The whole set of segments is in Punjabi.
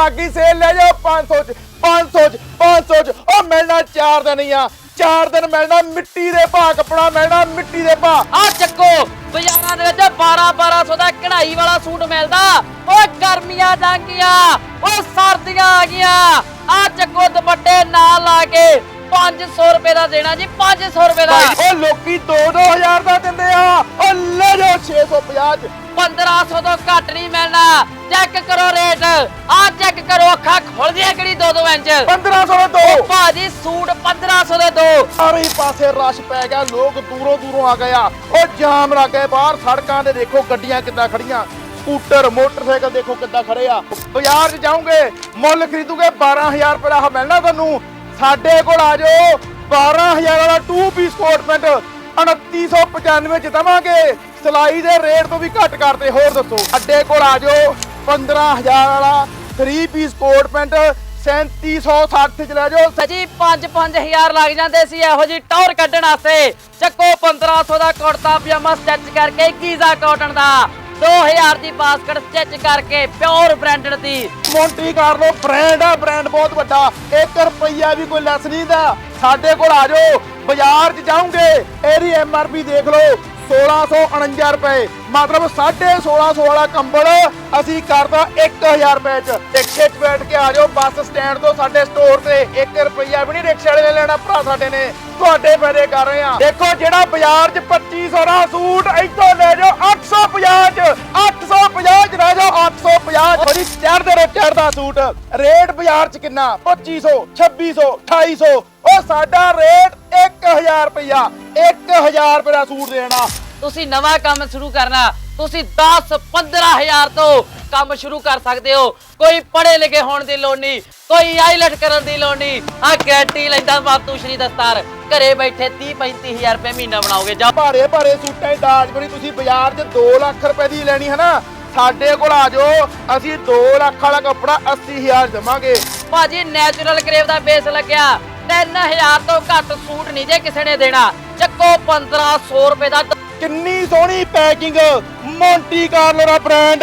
ਲੱਗੀ ਸੇਲ ਲੈ ਜਾਓ 500 ਚ 500 ਚ 500 ਚ। ਉਹ ਮਿਲਣਾ 4 ਦਿਨ ਹੀ ਆ। 4 ਦਿਨ ਮਿਲਣਾ ਮਿੱਟੀ ਦੇ ਭਾਅ, ਕੱਪੜਾ ਮਿਲਣਾ ਮਿੱਟੀ ਦੇ ਭਾਅ। ਆ ਚੱਕੋ, ਬਾਜ਼ਾਰਾਂ ਦੇ ਵਿੱਚ 12 1200 ਦਾ ਕਢਾਈ ਵਾਲਾ ਸੂਟ ਮਿਲਦਾ। ਓ ਗਰਮੀਆਂ ਲੰਘੀਆਂ ਓ ਸਰਦੀਆਂ ਆ ਗਈਆਂ। ਆ ਚੱਕੋ ਦੁਪੱਟੇ ਨਾਲ ਲਾ ਕੇ 500 ਰੁਪਏ ਦਾ ਦੇਣਾ ਜੀ 500 ਰੁਪਏ ਦਾ। ਭਾਈ ਉਹ ਲੋਕੀ 2-2000 ਦਾ ਦਿੰਦੇ ਆ। ਉਹ ਲੈ ਜਾਓ 650 ਚ। 1500 ਤੋਂ ਘੱਟ ਨਹੀਂ ਮਿਲਣਾ। ਚੈੱਕ ਕਰੋ ਰੇਟ। ਆ ਚੈੱਕ ਕਰੋ ਅੱਖਾਂ ਖੁੱਲਦੀਆਂ ਕਿਹੜੀ 2-2 ਇੰਚ। 1500 ਦੇ ਦੋ। ਭਾਜੀ ਸੂਟ 1500 ਦੇ ਦੋ। ਸਾਰੇ ਪਾਸੇ ਰਸ਼ ਪੈ ਗਿਆ ਲੋਕ ਦੂਰੋਂ ਦੂਰੋਂ ਆ ਗਏ ਆ। ਉਹ ਜਾਮ ਲੱਗ ਗਏ ਬਾਹਰ ਸੜਕਾਂ ਤੇ ਦੇਖੋ ਗੱਡੀਆਂ ਕਿੱਦਾਂ ਖੜੀਆਂ। ਸਕੂਟਰ ਮੋਟਰਸਾਈਕਲ ਦੇਖੋ ਕਿੱਦਾਂ ਖੜੇ ਆ। ਬਾਜ਼ਾਰ 'ਚ ਜਾਓਗੇ ਮੁੱਲ ਖਰੀਦੋਗੇ 12000 ਰੁਪਏ ਦਾ ਮਿਲਣਾ ਤੁਹਾਨੂੰ। ਸਾਡੇ ਕੋਲ ਆ ਜਾਓ। 12000 ਵਾਲਾ 2 ਪੀਸ ਕੋਟ ਪੈਂਟ 2995 ਚ ਦਵਾਂਗੇ। ਸਿਲਾਈ ਦੇ ਰੇਟ ਤੋਂ ਵੀ ਘੱਟ ਕਰਦੇ, ਹੋਰ ਦੱਸੋ। ਸਾਡੇ ਕੋਲ ਆ ਜਾਓ 15000 ਵਾਲਾ 3 ਪੀਸ ਕੋਟ ਪੈਂਟ 3760 ਚ ਲੈ ਜਾਓ। ਜੀ 5-5000 ਲੱਗ ਜਾਂਦੇ ਸੀ, ਇਹੋ ਜੀ ਟੌਰ ਕੱਢਣ ਵਾਸਤੇ। ਚੱਕੋ 1500 ਦਾ ਕੁੜਤਾ, ਪਜਾਮਾ ਸਟਿਚ ਕਰਕੇ ਗੀਜ਼ਾ ਕਾਟਨ ਦਾ? 2000 ਦੀ ਬਾਸਕਟ ਸਟਿਚ ਕਰਕੇ ਪਿਓਰ ਬ੍ਰਾਂਡਡ ਦੀ। ਮੌਂਟੀ ਕਾਰਲੋ ਬ੍ਰਾਂਡ ਆ ਬ੍ਰਾਂਡ ਬਹੁਤ ਵੱਡਾ। 1 ਰੁਪਈਆ ਵੀ ਕੋਈ ਲੈਸ ਨਹੀਂ ਦਾ ਸਾਡੇ ਕੋਲ ਆ ਜਾਓ, ਬਾਜ਼ਾਰ 'ਚ ਜਾਓਗੇ, ਇਹਦੀ ਐਮਆਰਪੀ ਦੇਖ ਲਓ। 1649 ਰੁਪਏ। ਮਤਲਬ 1650 ਵਾਲਾ ਕੰਬਲ ਅਸੀਂ ਕਰਦਾ 1000 ਰੁਪਏ 'ਚ। ਰਿਕਸ਼ੇ 'ਚ ਬੈਠ ਕੇ ਆ ਜਾਓ, ਬੱਸ ਸਟੈਂਡ ਤੋਂ ਸਾਡੇ ਸਟੋਰ ਤੇ 1 ਰੁਪਈਆ ਵੀ ਨਹੀਂ ਰਿਕਸ਼ੇ ਵਾਲੇ ਨੇ ਲੈਣਾ। ਭਰਾ ਸਾਡੇ ਨੇ ਤੁਹਾਡੇ ਫਾਇਦੇ ਕਰ ਰਹੇ ਆ ਦੇਖੋ ਜਿਹੜਾ ਬਾਜ਼ਾਰ 'ਚ 2500 ਦਾ ਸੂਟ ਇੱਥੋਂ ਲੈ ਜਾਓ 850 'ਚ। 850 'ਚ ਲੈ ਜਾਓ 850 ਉਹਦੀ ਚੜਦੇ ਚੜਦਾ ਸੂਟ। ਰੇਟ ਬਾਜ਼ਾਰ 'ਚ ਕਿੰਨਾ? 2500 2600 2800 ਉਹ ਸਾਡਾ ਰੇਟ 1000 ਰੁਪਇਆ 1000 ਰੁਪਏ ਦਾ ਸੂਟ ਦੇਣਾ। ਤੁਸੀਂ ਨਵਾਂ ਕੰਮ ਸ਼ੁਰੂ ਕਰਨਾ। ਤੁਸੀਂ 10 15000 ਤੋਂ ਕੰਮ ਸ਼ੁਰੂ ਕਰ ਸਕਦੇ ਹੋ। ਕੋਈ ਪੜ੍ਹੇ ਲਿਖੇ ਹੋਣ ਦੀ ਲੋੜ ਨਹੀਂ। ਕੋਈ ਆਈਲਟ ਕਰਨ ਦੀ ਲੋੜ ਨਹੀਂ। ਆ ਗਾਰੰਟੀ ਲੈਂਦਾ ਬਾਤੂ ਸ਼੍ਰੀ ਦਸਤਾਰ। ਘਰੇ ਬੈਠੇ 30 35000 ਰੁਪਏ ਮਹੀਨਾ ਬਣਾਓਗੇ। ਜਾ ਭਾਰੇ ਭਾਰੇ ਸੂਟਾਂ ਦੀ ਦਾਜ ਬਣੀ ਤੁਸੀਂ ਬਾਜ਼ਾਰ 'ਚ 2 ਲੱਖ ਰੁਪਏ ਦੀ ਲੈਣੀ ਹੈ ਨਾ। ਸਾਡੇ ਕੋਲ ਆ ਜਾਓ। ਅਸੀਂ 2 ਲੱਖ ਵਾਲਾ ਕੱਪੜਾ 80000 ਦੇਵਾਂਗੇ। ਭਾਜੀ ਨੈਚੁਰਲ ਕਰੇਵ ਦਾ ਬੇਸ ਲੱਗਿਆ। 3000 ਤੋਂ ਘੱਟ ਸੂਟ ਨਹੀਂ ਜੇ ਕਿਸੇ ਨੇ ਦੇਣਾ। ਚੱਕੋ 1500 ਰੁਪਏ ਦਾ ਕਿੰਨੀ ਸੋਹਣੀ ਪੈਕਿੰਗ ਮੌਂਟੀ ਕਾਰਲੋ ਦਾ ਬ੍ਰਾਂਡ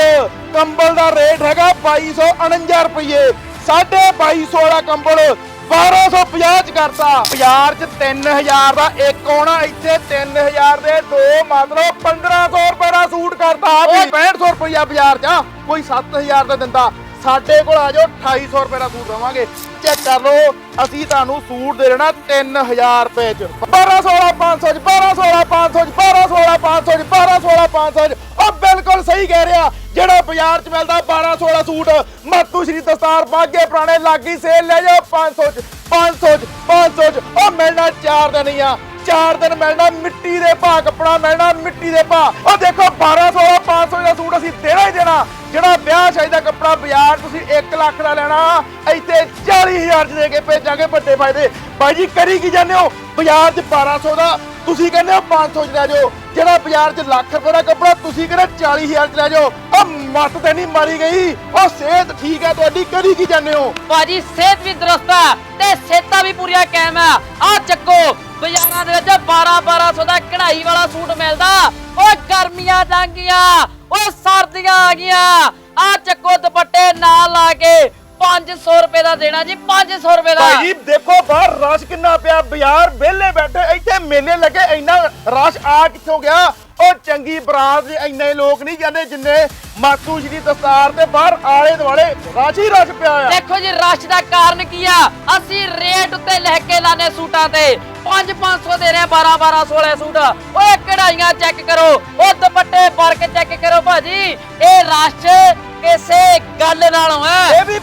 ਕੰਬਲ ਦਾ ਰੇਟ ਹੈਗਾ 2249 ਰੁਪਏ 2250 ਵਾਲਾ ਕੰਬਲ 1250 ਚ ਕਰਤਾ। ਬਾਜ਼ਾਰ ਚ 3000 ਦਾ, ਇੱਕ ਆਉਣਾ ਇੱਥੇ 3000 ਦੇ, ਦੋ ਮਤਲਬ 1500 ਰੁਪਏ ਦਾ ਸੂਟ ਕਰਤਾ ਆ ਵੀ 6500 ਰੁਪਇਆ ਬਾਜ਼ਾਰ ਚ ਕੋਈ 7000 ਦਾ ਦਿੰਦਾ। ਸਾਡੇ ਕੋਲ ਆ ਜਾਓ 2800 ਰੁਪਏ ਦਾ ਸੂਟ ਦਵਾਂਗੇ। ਚੈੱਕ ਕਰ ਲਓ, ਅਸੀਂ ਤੁਹਾਨੂੰ ਸੂਟ ਦੇ ਦੇਣਾ 3000 ਰੁਪਏ ਚ। 1200 ਵਾਲਾ 500 ਚ 1200 ਵਾਲਾ 500 ਚ 1200 ਵਾਲਾ 500 ਚ 1200 ਵਾਲਾ 500 ਚ। ਉਹ ਬਿਲਕੁਲ ਸਹੀ ਕਹਿ ਰਿਹਾ। ਜਿਹੜਾ ਬਾਜ਼ਾਰ ਚ ਮਿਲਦਾ 1200 ਵਾਲਾ ਸੂਟ, ਮਾਤੂ ਸ਼੍ਰੀ ਦਸਤਾਰ ਬਾਗੇ ਪੁਰਾਣੇ ਲਾਗੀ ਸੇਲ ਲੈ ਜਾਓ 500 ਚ 500 ਚ 500 ਚ। ਉਹ ਮਿਲਣਾ 4 ਦਿਨ ਹੀ ਆ। 4 ਦਿਨ ਮਿਲਣਾ ਮਿੱਟੀ ਦੇ ਭਾਅ, ਕੱਪੜਾ ਮਿਲਣਾ ਮਿੱਟੀ ਦੇ ਭਾਅ। ਉਹ ਦੇਖੋ 1200 ਵਾਲਾ 500 ਦਾ ਸੂਟ ਅਸੀਂ ਦੇਣਾ ਹੀ ਦੇਣਾ। ਜਿਹੜਾ ਵਿਆਹ ਸ਼ਾਦੀ ਦਾ ਕੱਪੜਾ ਬਾਜ਼ਾਰ ਤੁਸੀਂ 1 ਲੱਖ ਦਾ ਲੈਣਾ, ਇੱਥੇ 40000 ਚ ਦੇ ਕੇ ਭੇਜਾਂਗੇ ਵੱਡੇ ਫਾਇਦੇ। ਬਾਈ ਜੀ, ਕਰੀ ਕੀ ਜਾਂਦੇ ਹੋ? ਬਾਜ਼ਾਰ 'ਚ 1200 ਦਾ ਤੁਸੀਂ ਕਹਿੰਦੇ ਹੋ 500 ਚ ਲੈ ਜਾਓ, ਜਿਹੜਾ ਬਾਜ਼ਾਰ 'ਚ ਲੱਖ ਰੁਪਏ ਦਾ ਕੱਪੜਾ, ਤੁਸੀਂ ਕਹਿੰਦੇ 40000 ਚ ਲੈ ਜਾਓ। ਉਹ ਮੱਤ ਤੇ ਨਹੀਂ ਮਾਰੀ ਗਈ। ਉਹ ਸਿਹਤ ਠੀਕ ਹੈ, ਤੁਹਾਡੀ ਕਰੀ ਕੀ ਜਾਂਦੇ ਹੋ? ਭਾਜੀ, ਸਿਹਤ ਵੀ ਦਰੁਸਤ ਆ ਤੇ ਸਿਹਤਾਂ ਵੀ ਪੂਰੀਆਂ ਕਾਇਮ ਆ। ਆ ਚੱਕੋ, ਬਾਜ਼ਾਰਾਂ ਦੇ ਵਿੱਚ 12 1200 ਦਾ ਕਢਾਈ ਵਾਲਾ ਸੂਟ ਮਿਲਦਾ। ਓ ਗਰਮੀਆਂ ਲੰਘੀਆਂ ਓ ਸਰਦੀਆਂ ਆ ਗਈਆਂ। ਆ ਚੱਕੋ ਦੁਪੱਟੇ ਨਾਲ ਲਾ ਕੇ 500 ਰੁਪਏ ਦਾ ਦੇਣਾ ਜੀ 500 ਰੁਪਏ ਦਾ। ਭਾਈ ਜੀ ਦੇਖੋ ਬਾਹਰ ਰਸ਼ ਕਿੰਨਾ ਪਿਆ ਬਾਜ਼ਾਰ ਵਿਹਲੇ ਬੈਠੇ ਇੱਥੇ ਮੇਲੇ ਲੱਗੇ ਇੰਨਾ ਰਸ਼ ਆ ਕਿੱਥੋਂ ਗਿਆ? ਉਹ ਚੰਗੀ ਬਰਾਤ ਦੇ ਇੰਨੇ ਲੋਕ ਨਹੀਂ ਜਾਂਦੇ ਜਿੰਨੇ ਮਾਤੂ ਸ਼੍ਰੀ ਦਸਤਾਰ ਤੇ ਬਾਹਰ ਆਲੇ ਦੁਆਲੇ ਰਸ਼ ਹੀ ਰਸ਼ ਪਿਆ ਆ। ਦੇਖੋ ਜੀ ਰਸ਼ ਦਾ ਕਾਰਨ ਕੀ ਆ? ਅਸੀਂ ਰੇਟ ਉੱਤੇ ਲਿਖ ਕੇ ਲਾਣੇ ਸੂਟਾਂ ਤੇ। 5-500 ਦੇ ਰਹੇ 12-1200 ਵਾਲੇ ਸੂਟ। ਓਏ ਕਢਾਈਆਂ ਚੈੱਕ ਕਰੋ। ਉਹ ਦੁਪੱਟੇ ਵਰਕ ਚੈੱਕ ਕਰੋ ਭਾਜੀ। ਇਹ ਰਸ਼ ਕਿਸੇ ਗੱਲ ਨਾਲੋਂ ਹੈ। ਇਹ ਵੀ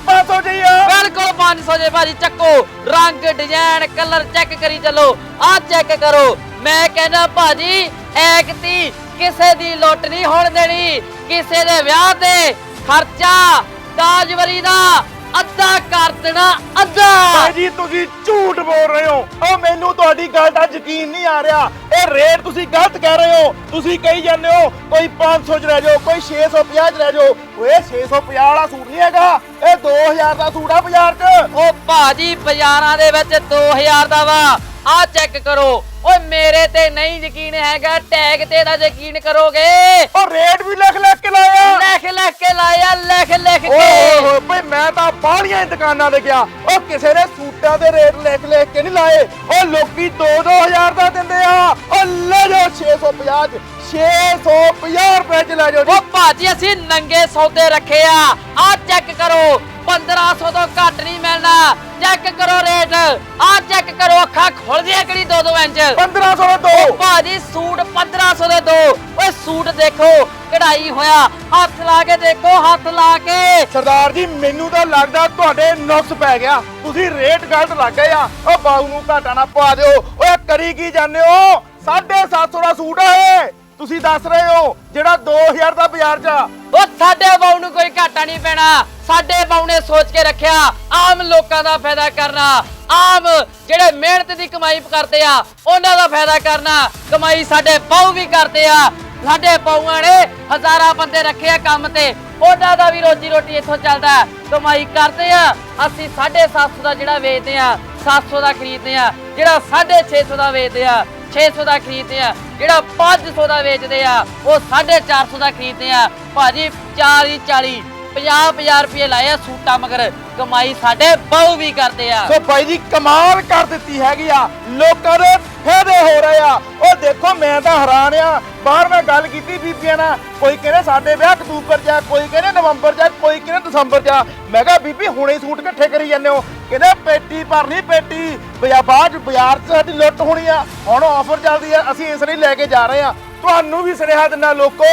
500 ਜੇ ਭਾਜੀ ਚੱਕੋ। ਰੰਗ ਡਿਜ਼ਾਈਨ ਕਲਰ ਚੈੱਕ ਕਰੀ ਚੱਲੋ। ਆਹ ਚੈੱਕ ਕਰੋ। ਮੈਂ ਕਹਿੰਦਾ ਭਾਜੀ, ਐਕਤੀ ਕਿਸੇ ਦੀ ਲੁੱਟ ਨਹੀਂ ਹੋਣ ਦੇਣੀ। ਕਿਸੇ ਦੇ ਵਿਆਹ ਤੇ ਖਰਚਾ ਦਾਜਵਰੀ ਦਾ ਅੱਧਾ ਕਰ ਦੇਣਾ ਅੱਧਾ। ਭਾਈ ਜੀ ਤੁਸੀਂ ਝੂਠ ਬੋਲ ਰਹੇ ਹੋ। ਉਹ ਮੈਨੂੰ ਤੁਹਾਡੀ ਗੱਲ ਦਾ ਯਕੀਨ ਨਹੀਂ ਆ ਰਿਹਾ। ਇਹ ਰੇਟ ਤੁਸੀਂ ਗਲਤ ਕਹਿ ਰਹੇ ਹੋ। ਤੁਸੀਂ ਕਹੀ ਜਾਂਦੇ ਹੋ ਕੋਈ 500 ਚ ਲੈ ਜਾਓ ਕੋਈ 650 ਚ ਲੈ ਜਾਓ। ਓਏ 650 ਵਾਲਾ ਸੂਟ ਨਹੀਂ ਹੈਗਾ। ਇਹ 2000 ਦਾ ਸੂਟ ਆ ਬਾਜ਼ਾਰ 'ਚ। ਉਹ ਭਾਜੀ ਬਾਜ਼ਾਰਾਂ ਦੇ ਵਿੱਚ 2000 ਦਾ ਵਾ। ਆ ਚੈੱਕ ਕਰੋ। ਓਏ ਮੇਰੇ ਤੇ ਨਹੀਂ ਯਕੀਨ ਹੈਗਾ ਟੈਗ ਤੇ ਦਾ ਯਕੀਨ ਕਰੋਗੇ। ਉਹ ਰੇਟ ਵੀ ਲਿਖ ਲਿਖ ਕੇ ਲਾਇਆ। ਲਿਖ ਲਿਖ ਕੇ ਲਾਇਆ ਲਿਖ ਲਿਖ ਓਏ ਕੇ ਹੋਏ ਭਈ ਮੈਂ ਤਾਂ ਬਾਹਲੀਆਂ ਹੀ ਦੁਕਾਨਾਂ ਤੇ ਗਿਆ। ਉਹ ਕਿਸੇ ਨੇ ਸੂਟਾਂ ਦੇ ਰੇਟ ਲਿਖ ਲਿਖ ਕੇ ਨਹੀਂ ਲਾਏ। ਉਹ ਲੋਕੀ 2-2000 ਦਾ ਦਿੰਦੇ ਆ। ਉਹ ਲੈ ਜਾਓ 650 ਚ 650 ਰੁਪਏ ਚ ਲੈ ਜਾਓ ਜੀ। ਉਹ ਭਾਜੀ ਅਸੀਂ ਨੰਗੇ ਸੌਦੇ ਰੱਖੇ ਆ। ਆ ਚੈੱਕ ਕਰੋ। 1500 ਤੋਂ ਘੱਟ ਨਹੀਂ ਮਿਲਣਾ। ਚੈੱਕ ਕਰੋ ਰੇਟ ਆ ਚੈੱਕ ਕਰੋ ਅੱਖਾਂ ਖੁੱਲ ਜਿਆ ਕਿਹੜੀ 2-2 ਇੰਚ? 1500 ਦੇ ਦੋ। ਭਾਜੀ ਸੂਟ 1500 ਦੇ ਦੋ। ਓਏ ਸੂਟ ਦੇਖੋ ਕਢਾਈ ਹੋਇਆ। ਹੱਥ ਲਾ ਕੇ ਦੇਖੋ ਹੱਥ ਲਾ ਕੇ। ਸਰਦਾਰ ਜੀ ਮੈਨੂੰ ਤਾਂ ਲੱਗਦਾ ਤੁਹਾਡੇ ਨੁਕਸ ਪੈ ਗਿਆ। ਤੁਸੀਂ ਰੇਟ ਗਲਤ ਲੱਗ ਗਏ ਆ। ਉਹ ਬਾਊ ਨੂੰ ਘਾਟਾ ਨਾ ਪਾ ਦਿਓ। ਓਏ ਕਰੀ ਕੀ ਜਾਂਦੇ ਹੋ? 750 ਦਾ ਸੂਟ ਇਹ। ਤੁਸੀਂ ਦੱਸ ਰਹੇ ਹੋ ਜਿਹੜਾ 2000 ਦਾ ਬਾਜ਼ਾਰ 'ਚ ਆ। ਉਹ ਸਾਡੇ ਬਾਉ ਨੂੰ ਕੋਈ ਘਾਟਾ ਨਹੀਂ ਪੈਣਾ। ਸਾਡੇ ਬਾਉ ਨੇ ਸੋਚ ਕੇ ਰੱਖਿਆ, ਆਮ ਲੋਕਾਂ ਦਾ ਫਾਇਦਾ ਕਰਨਾ। ਆਮ ਜਿਹੜੇ ਮਿਹਨਤ ਦੀ ਕਮਾਈ ਕਰਦੇ ਆ, ਉਹਨਾਂ ਦਾ ਫਾਇਦਾ ਕਰਨਾ। ਕਮਾਈ ਸਾਡੇ ਬਾਉ ਵੀ ਕਰਦੇ ਆ। ਸਾਡੇ ਬਾਊਆਂ ਨੇ ਹਜ਼ਾਰਾਂ ਬੰਦੇ ਰੱਖੇ ਆ ਕੰਮ ਤੇ। ਉਹਨਾਂ ਦਾ ਵੀ ਰੋਜੀ ਰੋਟੀ ਇੱਥੋਂ ਚੱਲਦਾ। ਹੈ। ਕਮਾਈ ਕਰਦੇ ਆ। ਅਸੀਂ 750 ਦਾ ਜਿਹੜਾ ਵੇਚਦੇ ਆ 700 ਦਾ ਖਰੀਦਦੇ ਆ, ਜਿਹੜਾ 650 ਦਾ ਵੇਚਦੇ ਆ 600 ਦਾ ਖਰੀਦਦੇ ਆ, ਜਿਹੜਾ 500 ਦਾ ਵੇਚਦੇ ਆ, ਉਹ 450 ਦਾ ਖਰੀਦਦੇ ਆ। ਭਾਜੀ 40 40 50 50 ਰੁਪਏ ਲਾਏ ਆ ਸੂਟਾਂ, ਮਗਰ ਕਮਾਈ ਸਾਡੇ ਬਹੁ ਵੀ ਕਰਦੇ ਆ। ਸੋ ਭਾਈ ਜੀ, ਕਮਾਲ ਕਰ ਦਿੱਤੀ ਹੈਗੀ ਆ। ਲੋਕਾਂ ਦੇ ਫਾਇਦੇ ਹੋ ਰਹੇ ਆ। ਉਹ ਦੇਖੋ, ਮੈਂ ਤਾਂ ਹੈਰਾਨ ਆ। ਬਾਹਰ ਮੈਂ ਗੱਲ ਕੀਤੀ ਬੀਬੀਆਂ ਨਾਲ, ਕੋਈ ਕਹਿੰਦੇ ਸਾਡੇ ਵਿਆਹ ਅਕਤੂਬਰ ਚ ਆ, ਕੋਈ ਕਹਿੰਦੇ ਨਵੰਬਰ ਚ ਆ, ਕੋਈ ਕਹਿੰਦੇ ਦਸੰਬਰ ਚ ਆ। ਮੈਂ ਕਿਹਾ, ਬੀਬੀ, ਹੁਣੇ ਸੂਟ ਇਕੱਠੇ ਕਰੀ ਜਾਂਦੇ ਹੋ। ਕਹਿੰਦੇ, ਪੇਟੀ ਭਰਨੀ, ਪੇਟੀ। ਬਿਆ ਬਾਅਦ ਚ ਬਾਜ਼ਾਰ ਚ ਸਾਡੀ ਲੁੱਟ ਹੋਣੀ ਆ। ਹੁਣ ਆਫਰ ਚੱਲਦੀ ਆ, ਅਸੀਂ ਇਸ ਲਈ ਲੈ ਕੇ ਜਾ ਰਹੇ ਆ। ਤੁਹਾਨੂੰ ਵੀ ਸੁਨੇਹਾ ਦਿੰਦਾ ਲੋਕੋ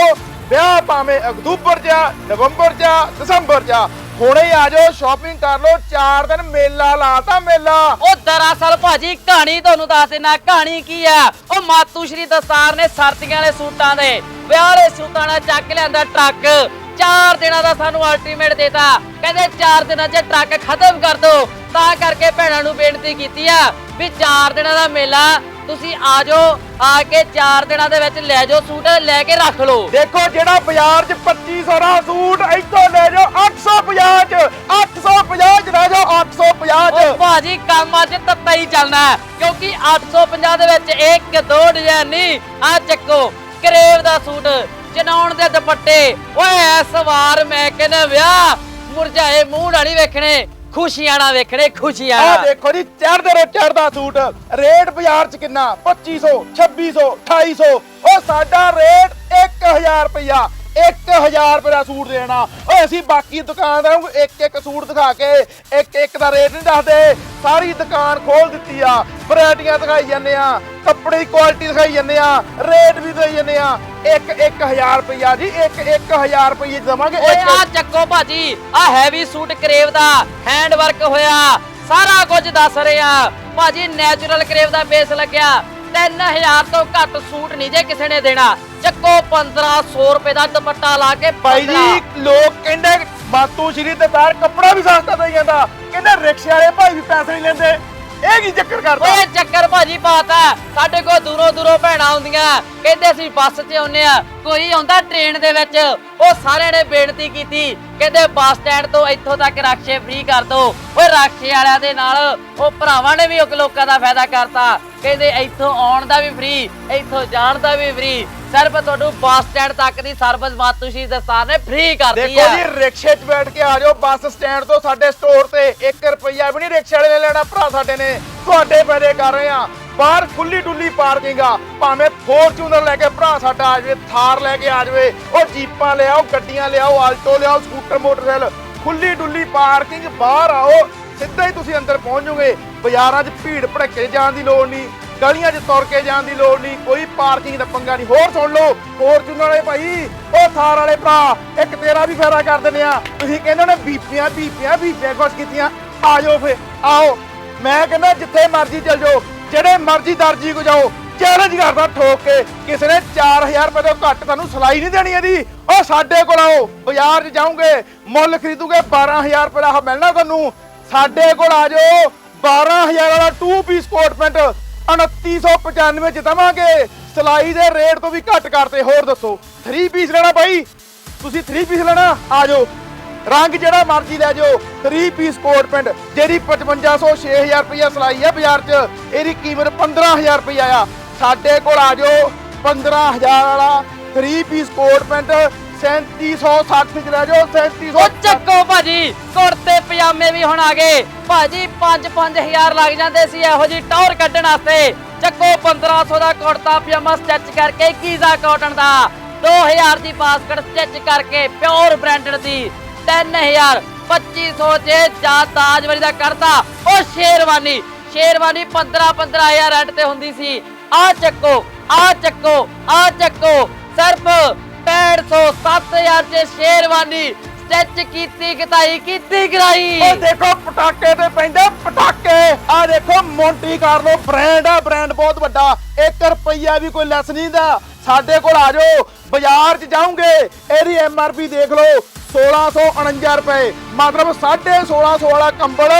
ਵਿਆਹ ਭਾਵੇਂ ਅਕਤੂਬਰ ਚ ਆ ਨਵੰਬਰ ਚ ਆ ਦਸੰਬਰ ਚ ਆ ਹੁਣੇ ਹੀ ਆ ਜਾਓ ਸ਼ਾਪਿੰਗ ਕਰ ਲਓ 4 ਦਿਨ ਮੇਲਾ ਲਾਤਾ ਮੇਲਾ। ਉਹ ਦਰਅਸਲ ਭਾਜੀ, ਕਹਾਣੀ ਤੁਹਾਨੂੰ ਦੱਸ ਦੇਣਾ ਕਹਾਣੀ ਕੀ ਆ? ਉਹ ਮਾਤੂ ਸ਼੍ਰੀ ਦਸਤਾਰ ਨੇ ਸਰਦੀਆਂ ਵਾਲੇ ਸੂਟਾਂ ਦੇ, ਵਿਆਹ ਵਾਲੇ ਸੂਟਾਂ ਨਾਲ ਚੱਕ ਲਿਆਂਦਾ ਟਰੱਕ। ਚਾਰ ਦਿਨਾਂ ਦਾ ਸਾਨੂੰ ਅਲਟੀਮੇਟ ਦੇਤਾ। ਕਹਿੰਦੇ ਚਾਰ ਦਿਨਾਂ 'ਚ ਟਰੱਕ ਖਤਮ ਕਰ ਦੋ ਤਾਂ ਕਰਕੇ ਭੈਣਾਂ ਨੂੰ ਬੇਨਤੀ ਕੀਤੀ ਆ ਵੀ ਚਾਰ ਦਿਨਾਂ ਦਾ ਮੇਲਾ ਤੁਸੀਂ ਆ ਜਾਓ ਆ ਕੇ ਚਾਰ ਦਿਨਾਂ ਦੇ ਵਿੱਚ ਲੈ ਜਾਓ ਸੂਟ ਲੈ ਕੇ ਰੱਖ ਲਓ। ਦੇਖੋ ਜਿਹੜਾ ਬਾਜ਼ਾਰ 'ਚ 2500 ਦਾ ਸੂਟ ਇੱਥੋਂ ਲੈ ਜਾਓ 850 'ਚ 850 'ਚ ਲੈ ਜਾਓ 850 'ਚ। ਉਹ ਭਾਜੀ ਕੰਮ ਅੱਜ ਤੱਤਾ ਹੀ ਚੱਲਣਾ ਹੈ, ਕਿਉਂਕਿ 850 ਦੇ ਵਿੱਚ ਇੱਕ ਦੋ ਡਿਜ਼ਾਈਨ ਨਹੀਂ ਆ ਚੱਕੋ ਕਰੇਵ ਦਾ ਸੂਟ ਚਨਾਉਣ ਦੇ ਦੁਪੱਟੇ। ਓਏ ਇਸ ਵਾਰ ਮੈਂ ਕਹਿੰਦਾ ਵਿਆਹ ਮੁਰਝਾਏ ਮੂੰਹ ਨਾਲ ਨਹੀਂ ਵੇਖਣੇ। ਖੁਸ਼ੀਆਂ ਨਾਲ ਵੇਖਣੇ ਨਾਲ। ਦੇਖੋ ਜੀ ਚੜਦੇ ਰੋ ਚੜਦਾ ਸੂਟ। ਰੇਟ ਬਾਜ਼ਾਰ 'ਚ ਕਿੰਨਾ? 2500 2600 2800 ਉਹ ਸਾਡਾ ਰੇਟ 1000 ਰੁਪਇਆ 1000 ਰੁਪਏ ਦਾ ਸੂਟ ਦੇਣਾ। ਓਏ ਅਸੀਂ ਬਾਕੀ ਦੁਕਾਨਦਾਰਾਂ ਨੂੰ ਇੱਕ ਇੱਕ ਸੂਟ ਦਿਖਾ ਕੇ ਇੱਕ ਇੱਕ ਦਾ ਰੇਟ ਨਹੀਂ ਦੱਸਦੇ। ਸਾਰੀ ਦੁਕਾਨ ਖੋਲ ਦਿੱਤੀ ਆ। ਵੈਰਾਈਟੀਆਂ ਦਿਖਾਈ ਜਾਂਦੇ ਆ। ਕੱਪੜੇ ਦੀ ਕੁਆਲਿਟੀ ਦਿਖਾਈ ਜਾਂਦੇ ਆ। ਰੇਟ ਵੀ ਦੇਈ ਜਾਂਦੇ ਆ। ਇੱਕ 1000 ਰੁਪਇਆ ਜੀ ਇੱਕ 1000 ਰੁਪਏ ਦਵਾਂਗੇ। ਓਏ ਆ ਚੱਕੋ ਭਾਜੀ। ਆ ਹੈਵੀ ਸੂਟ ਕਰੇਵ ਦਾ ਹੈਂਡ ਵਰਕ ਹੋਇਆ। ਸਾਰਾ ਕੁਝ ਦੱਸ ਰਹੇ ਆ। ਭਾਜੀ ਨੈਚੁਰਲ ਕਰੇਵ ਦਾ ਬੇਸ ਲੱਗਿਆ। 3000 ਤੋਂ ਘੱਟ ਸੂਟ ਨਹੀਂ ਜੇ ਕਿਸੇ ਨੇ ਦੇਣਾ। ਚੱਕੋ 1500 ਰੁਪਏ ਦਾ ਦੁਪੱਟਾ ਲਾ ਕੇ ਭਾਈ 15 ਜੀ ਲੋਕ ਕਹਿੰਦੇ ਬਾਤੂ ਸ਼੍ਰੀ ਤੇ ਬਾਹਰ ਕੱਪੜਾ ਵੀ ਸਸਤਾ ਦੇਈ ਜਾਂਦਾ। ਕਹਿੰਦੇ ਰਿਕਸ਼ੇ ਵਾਲੇ ਭਾਈ ਵੀ ਪੈਸੇ ਨਹੀਂ ਲੈਂਦੇ। ਇਹ ਕੀ ਚੱਕਰ ਕਰਦਾ? ਓਏ ਚੱਕਰ ਭਾਜੀ ਪਾਤਾ। ਸਾਡੇ ਕੋਲ ਦੂਰੋਂ ਦੂਰੋਂ ਭੈਣਾਂ ਆਉਂਦੀਆਂ। ਕਹਿੰਦੇ ਅਸੀਂ ਬੱਸ 'ਤੇ ਆਉਂਦੇ ਆ ਕੋਈ ਆਉਂਦਾ ਟ੍ਰੇਨ ਦੇ ਵਿੱਚ ਉਹ ਸਾਰਿਆਂ ਨੇ ਬੇਨਤੀ ਕੀਤੀ ਕਹਿੰਦੇ ਬੱਸ ਸਟੈਂਡ ਤੋਂ ਇੱਥੋਂ ਤੱਕ ਰਕਸ਼ੇ ਫ੍ਰੀ ਕਰ ਦਿਓ। ਓਏ ਰਕਸ਼ੇ ਵਾਲਿਆਂ ਦੇ ਨਾਲ ਉਹ ਭਰਾਵਾਂ ਨੇ ਵੀ ਉਹ ਲੋਕਾਂ ਦਾ ਫਾਇਦਾ ਕਰਤਾ। ਕਹਿੰਦੇ ਇੱਥੋਂ ਆਉਣ ਦਾ ਵੀ ਫ੍ਰੀ ਇੱਥੋਂ ਜਾਣ ਦਾ ਵੀ ਫ੍ਰੀ ਸਿਰਫ ਤੁਹਾਨੂੰ ਬੱਸ ਸਟੈਂਡ ਤੱਕ ਦੀ ਸਰਵਿਸ ਮਾਤੂਸ਼ੀ ਦਸਤਾਰ ਨੇ ਫ੍ਰੀ ਕਰਤੀ ਦੇਖੋ ਆ ਜੀ ਰਿਕਸ਼ੇ 'ਚ ਬੈਠ ਕੇ ਆ ਜਾਓ ਬੱਸ ਸਟੈਂਡ ਤੋਂ ਸਾਡੇ ਸਟੋਰ ਤੇ 1 ਰੁਪਈਆ ਵੀ ਨਹੀਂ ਰਿਕਸ਼ੇ ਵਾਲੇ ਨੇ ਲੈਣਾ ਭਰਾ ਸਾਡੇ ਨੇ। ਤੁਹਾਡੇ ਪੈਦੇ ਕਰ ਰਹੇ ਆ ਬਾਹਰ ਖੁੱਲੀ ਡੁੱਲੀ ਪਾਰਕਿੰਗ ਆ। ਭਾਵੇਂ ਫੋਰਚੂਨਰ ਲੈ ਕੇ ਭਰਾ ਸਾਡਾ ਆ ਜਾਵੇ, ਥਾਰ ਲੈ ਕੇ ਆ ਜਾਵੇ, ਉਹ ਜੀਪਾਂ ਲਿਆਓ, ਗੱਡੀਆਂ ਲਿਆਓ, ਆਲਟੋ ਲਿਆਓ, ਸਕੂਟਰ, ਮੋਟਰਸਾਈਕਲ, ਖੁੱਲੀ ਡੁੱਲੀ ਪਾਰਕਿੰਗ ਬਾਹਰ ਆਓ, ਸਿੱਧਾ ਹੀ ਤੁਸੀਂ ਅੰਦਰ ਪਹੁੰਚ ਜਾਓਗੇ। ਬਾਜ਼ਾਰਾਂ 'ਚ ਭੀੜ ਭੜੱਕੇ ਜਾਣ ਦੀ ਲੋੜ ਨਹੀਂ, ਗਲੀਆਂ 'ਚ ਤੁਰ ਕੇ ਜਾਣ ਦੀ ਲੋੜ ਨਹੀਂ, ਕੋਈ ਪਾਰਕਿੰਗ ਦਾ ਪੰਗਾ ਨਹੀਂ। ਹੋਰ ਸੁਣ ਲਓ, ਫੋਰਚੂਨਰ ਵਾਲੇ ਭਾਈ, ਉਹ ਥਾਰ ਵਾਲੇ ਭਰਾ, ਇੱਕ ਤੇਰਾ ਵੀ ਫਾਇਦਾ ਕਰ ਦਿੰਦੇ ਆ। ਤੁਸੀਂ ਕਹਿੰਦੇ ਨੇ ਬੀਪੀਆਂ ਬੀਪੀਆਂ ਬੀਪੀਆਂ ਕੁਛ ਕੀਤੀਆਂ, ਆ ਜਾਓ ਫੇ ਆਓ। ਮੈਂ ਕਹਿੰਦਾ ਜਿੱਥੇ ਮਰਜ਼ੀ ਚੱਲ ਜਾਓ ਜਿਹੜੇ ਮਰਜ਼ੀ ਦਰਜੀ ਕੋ ਜਾਓ ਚੈਲੰਜ ਕਰਦਾ ਠੋਕ ਕੇ, ਕਿਸੇ ਨੇ 4000 ਰੁਪਏ ਤੋਂ ਘੱਟ ਤੁਹਾਨੂੰ ਸਲਾਈ ਨਹੀਂ ਦੇਣੀ ਇਹਦੀ। ਉਹ ਸਾਡੇ ਕੋਲ ਆਓ, ਬਾਜ਼ਾਰ 'ਚ ਜਾਓਗੇ, ਮੁੱਲ ਖਰੀਦੋਗੇ 12000 ਰੁਪਏ ਦਾ ਮਿਲਣਾ ਤੁਹਾਨੂੰ। ਸਾਡੇ ਕੋਲ ਆ ਜਾਓ 12000 ਵਾਲਾ 2 ਪੀਸ ਕੋਟ ਪੈਂਟ 2995 ਚ ਦਵਾਂਗੇ। ਸਲਾਈ ਦੇ ਰੇਟ ਤੋਂ ਵੀ ਘੱਟ ਕਰਤੇ, ਹੋਰ ਦੱਸੋ। 3 ਪੀਸ ਲੈਣਾ ਬਾਈ। ਤੁਸੀਂ 3 ਪੀਸ ਲੈਣਾ, ਆ ਜਾਓ। ਰੰਗ ਜਿਹੜਾ ਮਰਜ਼ੀ ਲੈ ਜਾਓ 3 ਪੀਸ ਕੋਟ ਪੈਂਟ ਜਿਹੜੀ 5500 6000 ਰੁਪਇਆ ਸਲਾਈ ਹੈ ਬਾਜ਼ਾਰ 'ਚ ਇਹਦੀ ਕੀਮਤ 15000 ਰੁਪਇਆ ਆ। ਸਾਡੇ ਕੋਲ ਆ ਜਾਓ 15000 ਵਾਲਾ 3 ਪੀਸ ਕੋਟ ਪੈਂਟ 3760 ਚ ਲੈ ਜਾਓ 3760 ਉਹ ਚੱਕੋ ਭਾਜੀ ਕੁੜਤੇ ਪਜਾਮੇ ਵੀ ਹੁਣ ਆ ਗਏ। ਭਾਜੀ 5-5000 ਲੱਗ ਜਾਂਦੇ ਸੀ ਇਹੋ ਜੀ ਟੌਰ ਕੱਢਣ ਵਾਸਤੇ। ਚੱਕੋ 1500 ਦਾ ਕੁੜਤਾ ਪਜਾਮਾ ਸਟਿਚ ਕਰਕੇ ਕੀਜ਼ਾ ਕਾਟਨ ਦਾ? 2000 ਦੀ ਬਾਸਕਟ ਸਟਿਚ ਕਰਕੇ ਪਿਓਰ ਬ੍ਰਾਂਡਡ ਦੀ। 3000 2500 ਚ ਜਾਂ ਤਾਜਵਰੀ ਦਾ ਕਰਦਾ ਉਹ ਸ਼ੇਰਵਾਨੀ ਸ਼ੇਰਵਾਨੀ 15 15000 ਰੈਂਟ ਤੇ ਹੁੰਦੀ ਸੀ। ਆ ਚੱਕੋ ਆ ਚੱਕੋ ਆ ਚੱਕੋ। ਸਿਰਫ 6500 7000 ਚ ਸ਼ੇਰਵਾਨੀ ਸਟਿਚ ਕੀਤੀ ਕਿਤਾਈ ਕੀਤੀ, ਗਰਾਈ। ਉਹ ਦੇਖੋ, ਪਟਾਕੇ ਤੇ ਪੈਂਦੇ ਪਟਾਕੇ। ਆ ਦੇਖੋ, ਮੌਂਟੀ ਕਾਰਲੋ ਬ੍ਰਾਂਡ ਆ ਬ੍ਰਾਂਡ ਬਹੁਤ ਵੱਡਾ। 1 ਰੁਪਈਆ ਵੀ ਕੋਈ ਲੈਸ ਨਹੀਂ ਦਾ ਸਾਡੇ ਕੋਲ ਆ ਜਾਓ, ਬਾਜ਼ਾਰ 'ਚ ਜਾਓਗੇ, ਇਹਦੀ ਐਮਆਰਪੀ ਦੇਖ ਲਓ। 1649 ਰੁਪਏ। ਮਤਲਬ 1650 ਵਾਲਾ ਕੰਬਲ